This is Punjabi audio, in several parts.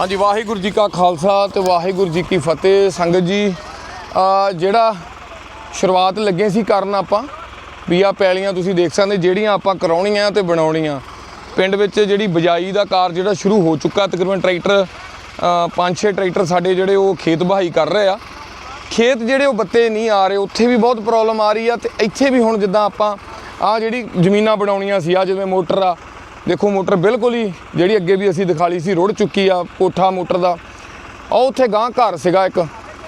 ਹਾਂਜੀ ਵਾਹਿਗੁਰੂ ਜੀ ਕਾ ਖਾਲਸਾ ਤੇ ਵਾਹਿਗੁਰੂ ਜੀ ਕੀ ਫਤਿਹ। ਸੰਗਤ ਜੀ ਜਿਹੜਾ ਸ਼ੁਰੂਆਤ ਲੱਗੇ ਸੀ ਕਰਨ ਆਪਾਂ ਵੀ ਆ ਪੈਲੀਆਂ ਤੁਸੀਂ ਦੇਖ ਸਕਦੇ ਜਿਹੜੀਆਂ ਆਪਾਂ ਕਰਾਉਣੀਆਂ ਤੇ ਬਣਾਉਣੀਆਂ। ਪਿੰਡ ਵਿੱਚ ਜਿਹੜੀ ਬਜਾਈ ਦਾ ਕਾਰ ਜਿਹੜਾ ਸ਼ੁਰੂ ਹੋ ਚੁੱਕਾ ਤਕਰੀਬਨ ਟਰੈਕਟਰ ਅ, ਪੰਜ ਛੇ ਟਰੈਕਟਰ ਸਾਡੇ ਜਿਹੜੇ ਉਹ ਖੇਤ ਬਹਾਈ ਕਰ ਰਹੇ ਆ। ਖੇਤ ਜਿਹੜੇ ਉਹ ਬੱਤੇ ਨਹੀਂ ਆ ਰਹੇ ਉੱਥੇ ਵੀ ਬਹੁਤ ਪ੍ਰੋਬਲਮ ਆ ਰਹੀ ਆ ਤੇ ਇੱਥੇ ਵੀ ਹੁਣ ਜਿੱਦਾਂ ਆਪਾਂ ਆ ਜਿਹੜੀ ਜ਼ਮੀਨਾਂ ਬਣਾਉਣੀਆਂ ਸੀ ਆ ਜਿਵੇਂ ਮੋਟਰ ਆ ਦੇਖੋ ਮੋਟਰ ਬਿਲਕੁਲ ਹੀ ਜਿਹੜੀ ਅੱਗੇ ਵੀ ਅਸੀਂ ਦਿਖਾਲੀ ਸੀ, ਰੁੜ ਚੁੱਕੀ ਆ, ਕੋਠਾ ਮੋਟਰ ਦਾ। ਆ ਉੱਥੇ ਗਾਂ ਘਰ ਸੀਗਾ ਇੱਕ,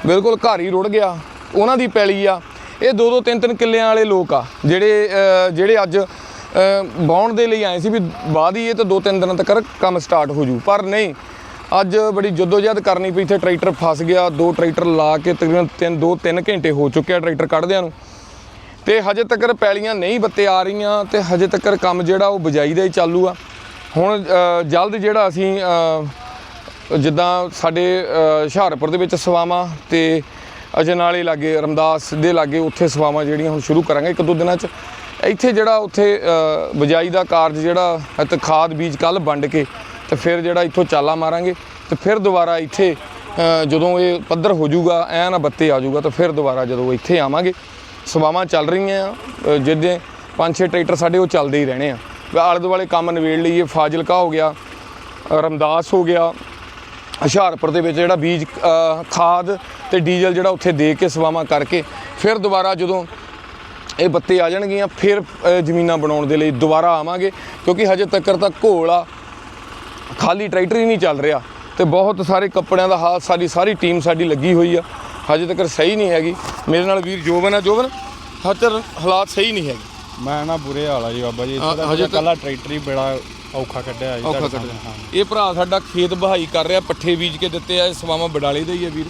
ਬਿਲਕੁਲ ਘਰ ਹੀ ਰੁੜ ਗਿਆ। ਉਹਨਾਂ ਦੀ ਪੈਲੀ ਆ। ਇਹ ਦੋ ਦੋ ਤਿੰਨ ਤਿੰਨ ਕਿੱਲਿਆਂ ਵਾਲੇ ਲੋਕ ਆ, ਜਿਹੜੇ ਜਿਹੜੇ ਅੱਜ ਬਾਉਣ ਦੇ ਲਈ ਆਏ ਸੀ ਵੀ ਬਾਅਦ ਹੀ ਇਹ ਤਾਂ ਦੋ ਤਿੰਨ ਦਿਨਾਂ ਤੱਕ ਕੰਮ ਸਟਾਰਟ ਹੋ ਜੂ। ਪਰ ਨਹੀਂ, ਅੱਜ ਬੜੀ ਜਦੋਜਹਿਦ ਕਰਨੀ ਪਈ। ਇੱਥੇ ਟਰੈਕਟਰ ਫਸ ਗਿਆ, ਦੋ ਟਰੈਕਟਰ ਲਾ ਕੇ ਤਕਰੀਬਨ ਤਿੰਨ ਦੋ ਤਿੰਨ ਘੰਟੇ ਹੋ ਚੁੱਕੇ ਆ ਟਰੈਕਟਰ ਕੱਢਦਿਆਂ ਨੂੰ। ਤੇ ਹਜੇ ਤੱਕ ਪੈਲੀਆਂ ਨਹੀਂ ਬੱਤੇ ਆ ਰਹੀਆਂ ਤੇ ਹਜੇ ਤੱਕ ਕੰਮ ਜਿਹੜਾ ਉਹ ਬਜਾਈ ਦਾ ਹੀ ਚਾਲੂ ਆ। ਹੁਣ ਜਲਦ ਜਿਹੜਾ ਅਸੀਂ ਜਿੱਦਾਂ ਸਾਡੇ ਅ, ਹੁਸ਼ਿਆਰਪੁਰ ਦੇ ਵਿੱਚ ਸਵਾਵਾਂ ਤੇ ਅਜਨਾਲੇ ਲਾਗੇ ਰਮਦਾਸ ਦੇ ਲਾਗੇ ਉੱਥੇ ਸਵਾਵਾਂ ਜਿਹੜੀਆਂ ਹੁਣ ਸ਼ੁਰੂ ਕਰਾਂਗੇ ਇੱਕ ਦੋ ਦਿਨਾਂ 'ਚ। ਇੱਥੇ ਜਿਹੜਾ ਉੱਥੇ ਅ, ਬਜਾਈ ਦਾ ਕਾਰਜ ਜਿਹੜਾ ਅਤੇ ਖਾਦ ਬੀਜ ਕੱਲ ਵੰਡ ਕੇ ਤੇ ਫਿਰ ਜਿਹੜਾ ਇੱਥੋਂ ਚਾਲਾ ਮਾਰਾਂਗੇ ਤੇ ਫਿਰ ਦੁਬਾਰਾ ਇੱਥੇ ਜਦੋਂ ਇਹ ਪੱਧਰ ਹੋ ਜਾਊਗਾ ਐਨ ਬੱਤੇ ਆ ਜਾਊਗਾ ਤਾਂ ਫਿਰ ਦੁਬਾਰਾ ਜਦੋਂ ਇੱਥੇ ਆਵਾਂਗੇ। ਸੇਵਾਵਾਂ ਚੱਲ ਰਹੀਆਂ ਆ ਜਿਹਦੇ ਪੰਜ ਛੇ ਟਰੈਕਟਰ ਸਾਡੇ ਉਹ ਚੱਲਦੇ ਹੀ ਰਹਿਣੇ ਆ। ਵੀ ਆਲੇ ਦੁਆਲੇ ਕੰਮ ਨਿਬੇੜ ਲਈਏ, ਫਾਜ਼ਿਲਕਾ ਹੋ ਗਿਆ, ਰਮਦਾਸ ਹੋ ਗਿਆ, ਹੁਸ਼ਿਆਰਪੁਰ ਦੇ ਵਿੱਚ ਜਿਹੜਾ ਬੀਜ ਖਾਦ ਤੇ ਡੀਜ਼ਲ ਜਿਹੜਾ ਉੱਥੇ ਦੇ ਕੇ ਸੇਵਾਵਾਂ ਕਰਕੇ ਫਿਰ ਦੁਬਾਰਾ ਜਦੋਂ ਇਹ ਬੱਤੇ ਆ ਜਾਣਗੀਆਂ, ਫਿਰ ਜ਼ਮੀਨਾਂ ਬਣਾਉਣ ਦੇ ਲਈ ਦੁਬਾਰਾ ਆਵਾਂਗੇ, ਕਿਉਂਕਿ ਹਜੇ ਤੱਕ ਤਾਂ ਘੋਲ ਆ, ਖਾਲੀ ਟਰੈਕਟਰ ਹੀ ਨਹੀਂ ਚੱਲ ਰਿਹਾ ਤੇ ਬਹੁਤ ਸਾਰੇ ਕੱਪੜਿਆਂ ਦਾ ਹਾਲ ਸਾਡੀ ਸਾਰੀ ਟੀਮ ਸਾਡੀ ਲੱਗੀ ਹੋਈ ਆ। ਹਜੇ ਤੱਕ ਸਹੀ ਨਹੀਂ ਹੈਗੀ। ਮੇਰੇ ਨਾਲ ਵੀਰ ਜੋਬਨ ਆ ਜੋਬਨ ਹਜੇ ਹਾਲਾਤ ਸਹੀ ਨਹੀਂ ਹੈਗੇ। ਮੈਂ ਨਾ ਬੁਰੇ ਹਾਲ ਆ ਜੀ ਬਾਬਾ ਜੀ। ਹਾਂ, ਹਜੇ ਤੱਕ- ਕੱਲਾ ਟਰੈਕਟਰ ਹੀ ਬੜਾ ਔਖਾ ਕੱਢਿਆ ਜੀ ਔਖਾ ਤੁਹਾਡੇ ਸਾਹਮਣੇ। ਇਹ ਭਰਾ ਸਾਡਾ ਖੇਤ ਬਹਾਈ ਕਰ ਰਿਹਾ ਪੱਠੇ ਬੀਜ ਕੇ ਦਿੱਤੇ ਆ ਇਹ ਸਵਾਵਾਂ ਬਡਾਲੇ ਦੇ ਹੀ ਆ ਵੀਰ।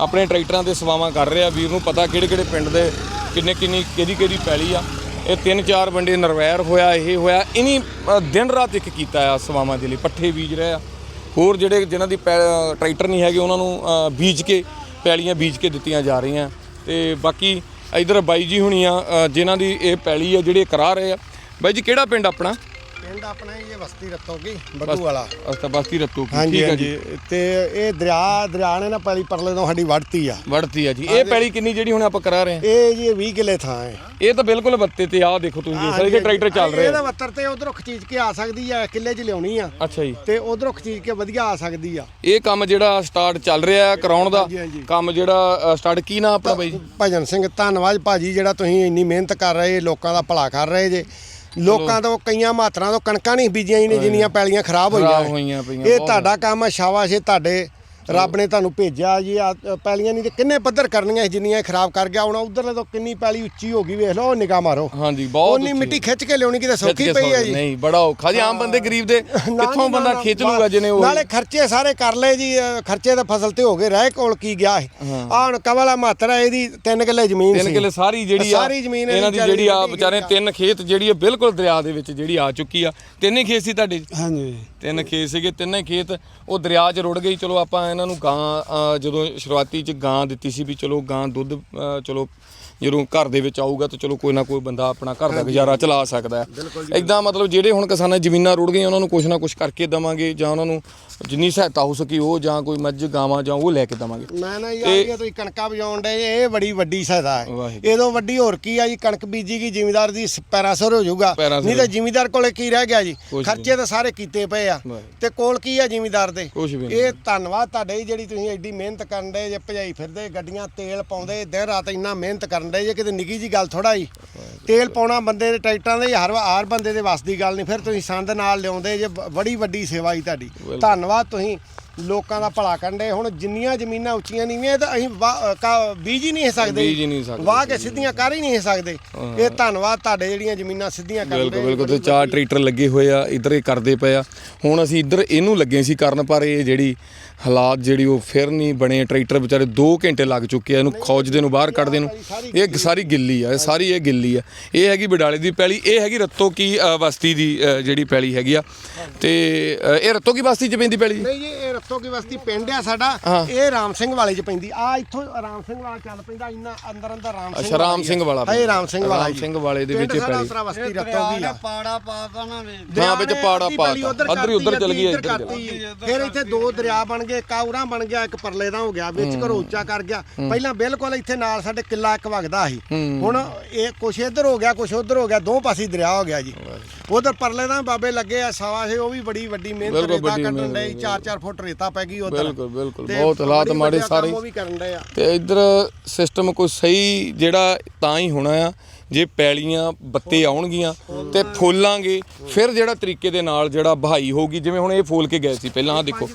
ਆਪਣੇ ਟਰੈਕਟਰਾਂ ਤੇ ਸਵਾਵਾਂ ਕਰ ਰਿਹਾ ਵੀਰ ਨੂੰ ਪਤਾ ਕਿਹੜੇ ਕਿਹੜੇ ਪਿੰਡ ਦੇ ਕਿੰਨੇ ਕਿੰਨੀ ਕਿਹਦੀ ਕਿਹਦੀ ਪੈਲੀ ਆ। ਇਹ ਤਿੰਨ ਚਾਰ ਬੰਦੇ ਨਰਵੈਰ ਹੋਇਆ ਇਹ ਹੋਇਆ ਇਨੀ ਦਿਨ ਰਾਤ ਇੱਕ ਕੀਤਾ ਆ ਸਵਾਵਾਂ ਦੇ ਲਈ ਪੱਠੇ ਬੀਜ ਰਹੇ ਹੋਰ ਜਿਹੜੇ ਜਿਨ੍ਹਾਂ ਦੀ ਪੈ- ਟਰੈਕਟਰ ਨਹੀਂ ਹੈਗੇ ਉਹਨਾਂ ਨੂੰ ਅ, ਬੀਜ ਕੇ ਪੈਲੀਆਂ ਬੀਜ ਕੇ ਦਿੱਤੀਆਂ ਜਾ ਰਹੀਆਂ। ਤੇ ਬਾਕੀ ਇਧਰ ਬਾਈ ਜੀ ਹੁਣੀ ਆ ਅ, ਜਿਨ੍ਹਾਂ ਦੀ ਇਹ ਪੈਲੀ ਆ ਜਿਹੜੇ ਕਰਾ ਰਹੇ ਆ। ਬਾਈ ਜੀ ਕਿਹੜਾ ਪਿੰਡ ਆਪਣਾ? ਪਿੰਡ ਆਪਣਾ ਇਹ ਵਸਤੀ ਰੱਤੋਗੀ ਬੱਦੂ ਵਾਲਾ। ਅਸਤਾ ਬਸਤੀ ਰੱਤੋ ਕੀ ਹਾਂਜੀ ਠੀਕ ਹੈ ਹਾਂਜੀ। ਜੀ ਤੇ ਇਹ ਦਰਿਆ ਦਰਿਆ ਨੇ ਨਾ ਪਹਿਲੀ ਪਰਲੇ ਤੋਂ ਸਾਡੀ ਵੜਤੀ ਆ। ਵੜਤੀ ਆ ਜੀ। ਇਹ ਪੈਲੀ ਕਿੰਨੀ ਜਿਹੜੀ ਹੁਣ ਆਪਾਂ ਕਰਾ ਰਹੇ ਹਾਂ? ਇਹ ਜੀ 20 ਕਿੱਲੇ ਥਾਂ ਹੈ। ਇਹ ਤਾਂ ਬਿਲਕੁਲ ਬੱਤੇ ਤੇ ਆ ਦੇਖੋ ਤੁਸੀਂ ਦੇਖ ਸਕਦੇ ਟਰੈਕਟਰ ਚੱਲ ਰਿਹਾ। ਇਹਦਾ ਵੱਤਰ ਤੇ ਉਧਰੋਂ ਖਚੀਜ ਕੇ ਆ ਸਕਦੀ ਆ ਕਿੱਲੇ 'ਚ ਲਿਆਉਣੀ ਆ। ਅੱਛਾ ਜੀ। ਤੇ ਉਧਰੋਂ ਖਚੀਜ ਕੇ ਵਧੀਆ ਆ ਸਕਦੀ ਆ। ਇਹ ਕੰਮ ਜਿਹੜਾ ਸਟਾਰਟ ਚੱਲ ਰਿਹਾ ਕਰਾਉਣ ਦਾ। ਕੰਮ ਜਿਹੜਾ ਸਟਾਰਟ ਕੀ ਨਾ ਆਪਣਾ ਬਾਈ ਭਜਨ ਸਿੰਘ ਧੰਨਵਾਦ ਭਾਜੀ ਜਿਹੜਾ ਤੁਸੀਂ ਇੰਨੀ ਮਿਹਨਤ ਕਰ ਰਹੇ ਲੋਕਾਂ ਦਾ ਭਲਾ ਕਰ ਰਹੇ ਜੇ। ਲੋਕਾਂ ਤੋਂ ਕਈਆਂ ਮਾਤਰਾਂ ਤੋਂ ਕਣਕਾਂ ਨਹੀਂ ਬੀਜੀਆਂ ਹੀ ਨੇ ਜਿੰਨੀਆਂ ਪੈਲੀਆਂ ਖਰਾਬ ਹੋਈਆਂ ਖਰਾਬ ਹੈ। ਹੋਈਆਂ ਪਈਆਂ, ਇਹ ਬਹੁਤ। ਤੁਹਾਡਾ ਕੰਮ ਹੈ ਸ਼ਾਬਾਸ਼ ਇਹ ਤੁਹਾਡੇ ਰੱਬ ਨੇ ਤੁਹਾਨੂੰ ਭੇਜਿਆ ਜੀ ਆ ਪੈਲੀਆਂ ਨਹੀਂ ਤੇ ਕਿੰਨੇ ਪੱਧਰ ਕਰਨੀਆਂ ਸੀ ਜਿੰਨੀਆਂ ਖਰਾਬ ਕਰ ਗਿਆ। ਹੁਣ ਉਧਰਲੇ ਤੋਂ ਕਿੰਨੀ ਪੈਲੀ ਉੱਚੀ ਹੋ ਗਈ ਵੇਖ ਲਓ ਨਿਗਾਹ ਮਾਰੋ। ਹਾਂਜੀ ਬਹੁਤ ਉਨੀ। ਮਿੱਟੀ ਖਿੱਚ ਕੇ ਲਿਆਉਣੀ ਕਿਤੇ ਸੌਖੀ ਪਈ ਹੈ ਜੀ। ਨਹੀਂ ਬੜਾ ਔਖਾ ਜੀ ਆਮ ਬੰਦੇ ਗਰੀਬ ਦੇ ਕਿੱਥੋਂ ਬੰਦਾ ਖਿੱਚ ਲੂਗਾ ਜਿਹਨੇ ਉਹ ਨਾਲੇ ਖਰਚੇ ਸਾਰੇ ਕਰ ਲਏ ਜੀ ਖਰਚੇ ਤਾਂ ਫਸਲ ਤੇ ਹੋ ਗਏ ਰਹਿ ਕੋਲ ਕੀ ਗਿਆ ਹੈ। ਆ ਹੁਣ ਕਵਲਾ ਮਾਤਰਾ ਇਹਦੀ 3 ਕਿੱਲੇ ਜ਼ਮੀਨ ਤਿੰਨ ਸੀ। ਕਿੱਲੇ ਸਾਰੀ ਜਿਹੜੀ ਆ ਸਾਰੀ ਜ਼ਮੀਨ ਇਹਨਾਂ ਦੀ ਜਿਹੜੀ ਆ ਵਿਚਾਰੇ ਤਿੰਨ ਖੇਤ ਜਿਹੜੀ ਆ ਬਿਲਕੁਲ ਦਰਿਆ ਦੇ ਵਿੱਚ ਜਿਹੜੀ ਆ ਚੁੱਕੀ ਆ। ਤਿੰਨੇ ਖੇਤ ਸੀ ਤੁਹਾਡੇ? ਹਾਂਜੀ। ਤਿੰਨ ਖੇਤ ਸੀਗੇ ਤਿੰਨੇ ਖੇਤ ਉਹ ਦਰਿਆ 'ਚ ਰੁੜ ਗਈ ਚਲੋ ਆਪਾਂ ਇਹਨਾਂ ਨੂੰ ਗਾਂ ਜਦੋਂ ਸ਼ੁਰੂਆਤੀ 'ਚ ਗਾਂ ਦਿੱਤੀ ਸੀ ਵੀ ਚਲੋ ਗਾਂ ਦੁੱਧ ਚਲੋ ਜਦੋਂ ਘਰ ਦੇ ਵਿੱਚ ਆਊਗਾ ਤਾਂ ਚਲੋ ਕੋਈ ਨਾ ਕੋਈ ਬੰਦਾ ਆਪਣਾ ਘਰ ਦਾ ਗੁਜ਼ਾਰਾ ਚਲਾ ਸਕਦਾ ਹੈ। ਇਦਾਂ ਮਤਲਬ ਜਿਹੜੇ ਹੁਣ ਕਿਸਾਨਾਂ ਜ਼ਮੀਨਾਂ ਰੁੜ ਗਈਆਂ ਉਹਨਾਂ ਨੂੰ ਕੁਛ ਨਾ ਕੁਛ ਕਰਕੇ ਦਵਾਂਗੇ ਜਾਂ ਉਹਨਾਂ ਨੂੰ ਜਿੰਨੀ ਸਹਾਇਤਾ ਹੋ ਸਕੀ ਉਹ ਜਾਂ ਕੋਈ ਮੱਝ ਗਾਵਾਂ ਜਾਂ ਉਹ ਲੈ ਕੇ ਦਵਾਂਗੇ। ਮੈਂ ਨਾ ਯਾਰ ਇਹ ਤੁਸੀਂ ਕਣਕਾਂ ਵਜਾਉਣ ਦੇ ਇਹ ਬੜੀ ਵੱਡੀ ਸਹਾਇਤਾ ਹੈ। ਇਹਦੋਂ ਵੱਡੀ ਹੋਰ ਕੀ ਆ ਜੀ ਕਣਕ ਬੀਜੀਗੀ ਜ਼ਿਮੀਦਾਰ ਦੀ ਪੈਰਾਸੁਰ ਹੋ ਜਾਊਗਾ। ਨਹੀਂ ਤਾਂ ਜ਼ਿਮੀਦਾਰ ਕੋਲੇ ਕੀ ਰਹਿ ਗਿਆ ਜੀ? ਖਰਚੇ ਤਾਂ ਸਾਰੇ ਕੀਤੇ ਪਏ ਆ। ਤੇ ਕੋਲ ਕੀ ਆ ਜ਼ਿਮੀਦਾਰ ਦੇ। ਇਹ ਧੰਨਵਾਦ ਤੁਹਾਡੇ ਜਿਹੜੀ ਤੁਸੀਂ ਐਡੀ ਮਿਹਨਤ ਕਰਨ ਦੇ ਜੇ ਭਜਾਈ ਫਿਰਦੇ ਗੱਡੀਆਂ ਤੇਲ ਪਾਉਂਦੇ ਦਿਨ ਰਾਤ ਇੰਨਾ ਮਿਹਨਤ ਕਰਨ ਦੇ ਜੇ ਕਿਤੇ ਨਿੱਕੀ ਜੀ ਗੱਲ ਥੋੜਾ ਹੀ ਤੇਲ ਪਾਉਣਾ ਬੰਦੇ ਦੇ ਟਰੈਕਟਰਾਂ ਦੇ ਹਰ ਹਰ ਬੰਦੇ ਦੇ ਵੱਸ ਦੀ ਗੱਲ ਨਹੀਂ ਫਿਰ ਤੁਸੀਂ ਸੰਦ ਨਾਲ ਲਿਆਉਂਦੇ ਜੇ ਬੜੀ ਵੱਡੀ ਸੇਵਾ ਹੀ ਤੁਹਾਡੀ। ਧੰਨਵਾਦ ਤੁਸੀਂ ਲੋਕਾਂ ਦਾ ਭਲਾ ਕਰਨ ਦੇ ਹੁਣ ਜਿੰਨੀਆਂ ਜ਼ਮੀਨਾਂ ਉੱਚੀਆਂ ਨੀਵੀਆਂ ਇਹ ਤਾਂ ਅਸੀਂ ਵਾ- ਕਾ- ਬੀਜ ਹੀ ਨਹੀਂ ਸਕਦੇ। ਬੀਜ ਹੀ ਨਹੀਂ ਸਕਦੇ। ਵਾਹ ਕੇ ਸਿੱਧੀਆਂ ਕਰ ਹੀ ਨਹੀਂ ਸਕਦੇ। ਇਹ ਧੰਨਵਾਦ ਤੁਹਾਡੇ ਜਿਹੜੀਆਂ ਜ਼ਮੀਨਾਂ ਸਿੱਧੀਆਂ ਕਰਨ ਬਿਲਕੁਲ ਦੇ ਬਿਲਕੁਲ। ਤੇ ਚਾਰ ਟਰੈਕਟਰ ਲੱਗੇ ਹੋਏ ਆ ਇੱਧਰ ਇਹ ਕਰਦੇ ਪਏ ਆ। ਹੁਣ ਅਸੀਂ ਇੱਧਰ ਇਹਨੂੰ ਲੱਗੇ ਸੀ ਕਰਨ ਪਰ ਇਹ ਜਿਹੜੀ ਹਾਲਾਤ ਜਿਹੜੀ ਉਹ ਫਿਰ ਨਹੀਂ ਬਣੇ। ਟਰੈਕਟਰ ਵਿਚਾਰੇ 2 ਘੰਟੇ ਲੱਗ ਚੁੱਕੇ ਆ ਇਹਨੂੰ ਖੌਜਦੇ ਨੂੰ ਬਾਹਰ ਕੱਢਦੇ ਨੂੰ। ਇਹ ਸਾਰੀ ਗਿੱਲੀ ਆ ਇਹ ਸਾਰੀ ਇਹ ਗਿੱਲੀ ਆ। ਇਹ ਹੈਗੀ ਬਡਾਲੇ ਦੀ ਪੈਲੀ ਇਹ ਹੈਗੀ ਰੱਤੋ ਕੀ ਅ, ਬਸਤੀ ਦੀ ਅ, ਜਿਹੜੀ ਪੈਲੀ ਹੈਗੀ ਆ। ਤੇ ਅ, ਇਹ ਰੱਤੋ ਕੀ ਬਸਤੀ ਚ ਪੈਂਦੀ ਪੈਲੀ? ਨਹੀਂ ਜੀ ਇਹ ਰੱਤੋ ਕੀ ਬਸਤੀ ਪਿੰਡ ਆ ਸਾਡਾ ਹਾਂ। ਇਹ ਰਾਮ ਸਿੰਘ ਵਾਲੇ ਚ ਪੈਂਦੀ। ਆ ਇੱਥੋਂ ਰਾਮ ਸਿੰਘ ਵਾਲਾ ਚੱਲ ਪੈਂਦਾ ਇੰਨਾ ਅੰਦਰ ਅੰਦਰ ਰਾਮ ਸਿੰਘ ਅੱਛਾ ਰਾਮ ਸਿੰਘ ਵਾਲਾ ਇਹ ਰਾਮ ਸਿੰਘ ਵਾਲਾ ਰਾਮ। ਸਿੰਘ ਵਾਲੇ ਦੇ ਵਿੱਚ ਸਾਡਾ ਪੈਲੀ ਉਤਰਾ ਬਸਤੀ ਰੱਤੋ ਕੀ ਆ। ਪਾੜਾ ਪਾਤਾ ਨਾ ਨੇ ਹਾਂ, ਵਿੱਚ ਪਾੜਾ ਪਾਤਾ। ਅੱਧਰੀ ਉੱਧਰ ਚਲ ਗਈ, ਇੱਧਰ। ਫਿਰ ਇੱਥੇ ਦੋ ਦਰਿਆ ਬਣ ਗਏ ਕਾਉਰਾ ਬਣ ਗਿਆ ਇੱਕ ਪਰਲੇ ਦਾ ਹੋ ਗਿਆ। ਵਿੱਚ ਘਰੋਂ ਉੱਚਾ ਕਰ ਗਿਆ। ਪਹਿਲਾਂ ਬਿਲਕੁਲ ਇੱਥੇ ਨਾਲ ਸਾਡੇ ਕਿੱਲਾ ਇੱਕ ਵਗਦਾ ਸੀ। ਹੁਣ ਇਹ ਕੁਛ ਇੱਧਰ ਹੋ ਗਿਆ ਕੁਛ ਉੱਧਰ ਹੋ ਗਿਆ ਦੋ ਪਾਸੇ ਦਰਿਆ ਹੋ ਗਿਆ ਜੀ। ਉਧਰ ਪਰਲੇ ਦਾ ਬਾਬੇ ਲੱਗੇ ਆ ਸਵਾ ਸੇ ਉਹ ਵੀ ਬੜੀ ਵੱਡੀ ਮਿਹਨਤ ਰੇਤਾ ਕੱਢਣ ਲਈ 4-4 ਫੁੱਟ ਰੇਤਾ ਪੈ ਗਈ ਉਧਰ ਬਿਲਕੁਲ ਬਿਲਕੁਲ। ਬਹੁਤ ਹਾਲਾਤ ਮਾੜੇ ਸਾਰੇ। ਉਹ ਵੀ ਕਰਨ ਡਏ ਆ। ਤੇ ਇੱਧਰ ਸਿਸਟਮ ਕੋਈ ਸਹੀ ਜਿਹੜਾ ਤਾਂ ਹੀ ਹੋਣਾ ਆ ਜੇ ਪੈਲੀਆਂ ਬੱਤੇ ਆਉਣਗੀਆਂ ਤੇ ਫੋਲਾਂਗੇ ਫਿਰ ਜਿਹੜਾ ਤਰੀਕੇ ਦੇ ਨਾਲ ਜਿਹੜਾ ਬਹਾਈ ਹੋਊਗੀ ਜਿਵੇਂ ਹੁਣ ਇਹ ਫੋਲ ਕੇ ਗਏ ਸੀ ਪਹਿਲਾਂ ਆ ਦੇਖੋ।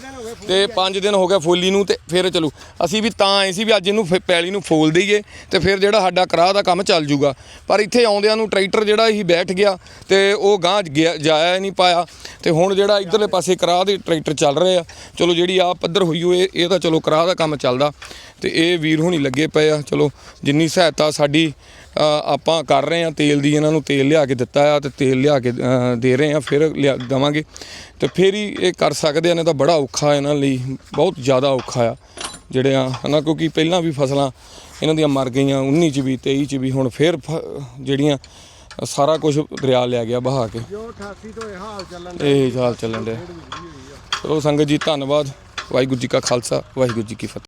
ਤੇ 5 ਦਿਨ ਹੋ ਗਿਆ ਫੋਲੀ ਨੂੰ ਤੇ ਫਿਰ ਚਲੋ, ਅਸੀਂ ਵੀ ਤਾਂ ਆਏ ਸੀ ਵੀ ਅੱਜ ਇਹਨੂੰ ਫੇ- ਪੈਲੀ ਨੂੰ ਫੋਲ ਦਈਏ ਤੇ ਫਿਰ ਜਿਹੜਾ ਸਾਡਾ ਕਰਾਹ ਦਾ ਕੰਮ ਚੱਲ ਜੂਗਾ। ਪਰ ਇੱਥੇ ਆਉਂਦਿਆਂ ਨੂੰ ਟਰੈਕਟਰ ਜਿਹੜਾ ਹੀ ਬੈਠ ਗਿਆ ਤੇ ਉਹ ਗਾਂ ਗਿਆ, ਜਾਇਆ ਨਹੀਂ ਪਾਇਆ। ਤੇ ਹੁਣ ਜਿਹੜਾ ਇਧਰਲੇ ਪਾਸੇ ਕਰਾਹ ਦੇ ਟਰੈਕਟਰ ਚੱਲ ਰਹੇ ਆ, ਚਲੋ ਜਿਹੜੀ ਆ ਪੱਧਰ ਹੋਈ ਹੋਏ, ਇਹ ਤਾਂ ਚਲੋ ਕਰਾਹ ਦਾ ਕੰਮ ਚੱਲਦਾ। ਤੇ ਇਹ ਵੀਰ ਹੁਣੀ ਲੱਗੇ ਪਏ ਆ, ਚਲੋ ਜਿੰਨੀ ਸਹਾਇਤਾ ਸਾਡੀ ਆਪਾਂ ਕਰ ਰਹੇ ਹਾਂ, ਤੇਲ ਦੀ ਇਹਨਾਂ ਨੂੰ ਤੇਲ ਲਿਆ ਕੇ ਦਿੱਤਾ ਆ ਤੇ ਤੇਲ ਲਿਆ ਕੇ ਦੇ ਰਹੇ ਹਾਂ, ਫਿਰ ਲਿਆ ਦਵਾਂਗੇ। ਤੇ ਫਿਰ ਹੀ ਇਹ ਕਰ ਸਕਦੇ ਆ, ਨਹੀਂ ਤਾਂ ਬੜਾ ਔਖਾ ਇਹਨਾਂ ਲਈ, ਬਹੁਤ ਜ਼ਿਆਦਾ ਔਖਾ ਆ ਜਿਹੜੇ ਆ, ਹਨਾ, ਕਿਉਂਕਿ ਪਹਿਲਾਂ ਵੀ ਫਸਲਾਂ ਇਹਨਾਂ ਦੀਆਂ ਮਰ ਗਈਆਂ 19 ਚ ਵੀ 23 ਚ ਵੀ, ਹੁਣ ਫਿਰ ਫ- ਜਿਹੜੀਆਂ ਸਾਰਾ ਕੁਝ ਦਰਿਆ ਲਿਆ ਗਿਆ ਬਹਾ ਕੇ। ਜੋ 88 ਤੋਂ ਇਹ ਹਾਲ ਚੱਲਣ ਇਹ ਹਾਲ ਚੱਲਣ ਡਿਆ। ਚਲੋ ਸੰਗਤ ਜੀ, ਧੰਨਵਾਦ। ਵਾਹਿਗੁਰੂ ਜੀ ਕਾ ਖਾਲਸਾ, ਵਾਹਿਗੁਰੂ ਜੀ ਕੀ ਫਤਿਹ।